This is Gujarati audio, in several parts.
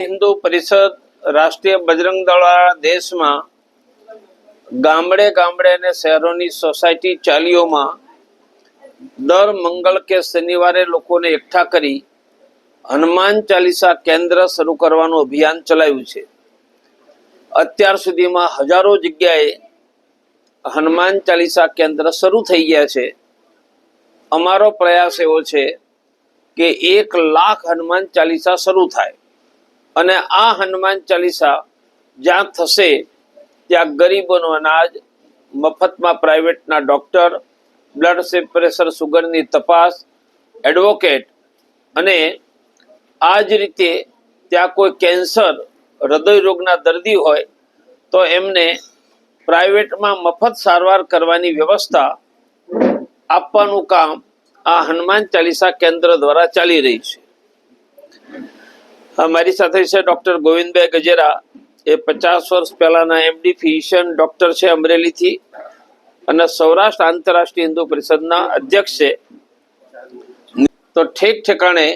હિન્દુ પરિષદ રાષ્ટ્રીય બજરંગ દળ દેશમાં ગામડે ગામડે અને શહેરોની સોસાયટી ચાલીઓમાં દર મંગળ કે શનિવારે લોકોને એકઠા કરી હનુમાન ચાલીસા કેન્દ્ર શરૂ કરવાનું અભિયાન ચલાવ્યું છે. અત્યાર સુધીમાં હજારો જગ્યાએ હનુમાન ચાલીસા કેન્દ્ર શરૂ થઈ ગયા છે. અમારો પ્રયાસ એવો છે કે એક લાખ હનુમાન ચાલીસા શરૂ થાય. અને આ હનુમાન ચાલીસા જ્યાં થશે, ત્યાં ગરીબોનું અનાજ, મફતમાં પ્રાઇવેટના ડોક્ટર, બ્લડ પ્રેશર સુગરની તપાસ, એડવોકેટ અને આ જ રીતે ત્યાં કોઈ કેન્સર, હૃદય રોગના દર્દી હોય, તો એમને પ્રાઇવેટમાં મફત સારવાર કરવાની વ્યવસ્થા આપવાનું કામ આ હનુમાન ચાલીસા કેન્દ્ર દ્વારા ચાલી રહી છે. મારી સાથે છે ડોક્ટર ગોવિંદભાઈ ગજેરા. એ પચાસ વર્ષ પહેલાના એમડી ફિઝિશિયન ડોક્ટર છે અમરેલીથી અને સૌરાષ્ટ્ર આંતરરાષ્ટ્રીય હિન્દુ પરિષદના અધ્યક્ષ છે. તો ઠેક ઠેકાણે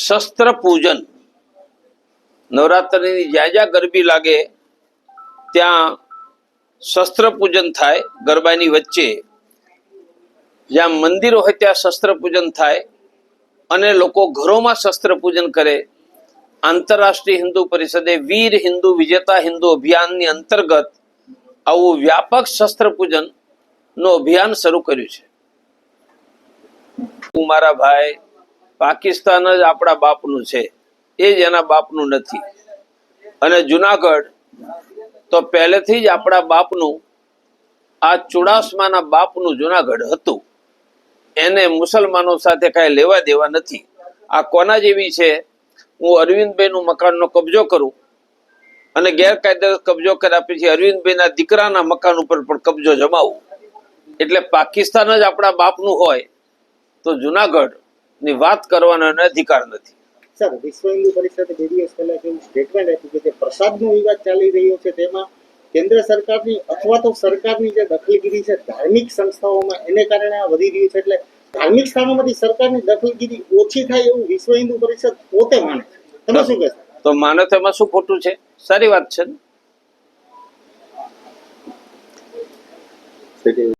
શસ્ત્ર પૂજન, નવરાત્રિની જ્યાં જ્યાં ગરબી લાગે, ત્યાં શસ્ત્ર પૂજન થાય ગરબાની વચ્ચે. જ્યાં મંદિરો હોય ત્યાં શસ્ત્ર પૂજન થાય અને લોકો ઘરોમાં શસ્ત્ર પૂજન કરે. આંતરરાષ્ટ્રીય હિન્દુ પરિષદે વીર હિન્દુ વિજેતા હિન્દુ અભિયાનની અંતર્ગત આવું વ્યાપક શસ્ત્ર પૂજનનું અભિયાન શરૂ કર્યું છે. હું મારા ભાઈ પાકિસ્તાન જ આપણા બાપનું છે. એ જ એના બાપનું નથી. અને જુનાગઢ તો પહેલેથી જ આપણા બાપનું, આ ચુડાસમાના બાપનું જુનાગઢ હતું. એને મુસલમાનો સાથે કાંઈ લેવા દેવા નથી. આ કોના જેવી છે? હું અરવિંદભાઈનું મકાનનો કબજો કરું અને ગેરકાયદે કબજો કર્યા પછી અરવિંદભાઈના દીકરાના મકાન ઉપર પણ કબજો જમાવું. એટલે પાકિસ્તાન જ આપણા બાપનું હોય તો જુનાગઢની વાત કરવાનો એને અધિકાર નથી. સર, વિશ્વ હિન્દુ પરિષદે બે પ્રસાદનો વિવાદ ચાલી રહ્યો છે તેમાં કેન્દ્ર સરકારની અથવા તો સરકારની જે દખલગીરી છે ધાર્મિક સંસ્થાઓમાં એને કારણે આ વધી રહ્યું છે. એટલે ધાર્મિક સ્થાનોમાંથી સરકારની દખલગીરી ઓછી થાય એવું વિશ્વ હિન્દુ પરિષદ પોતે માને તમે શું કહેશો? તો માનો તો એમાં શું ખોટું છે? સારી વાત છે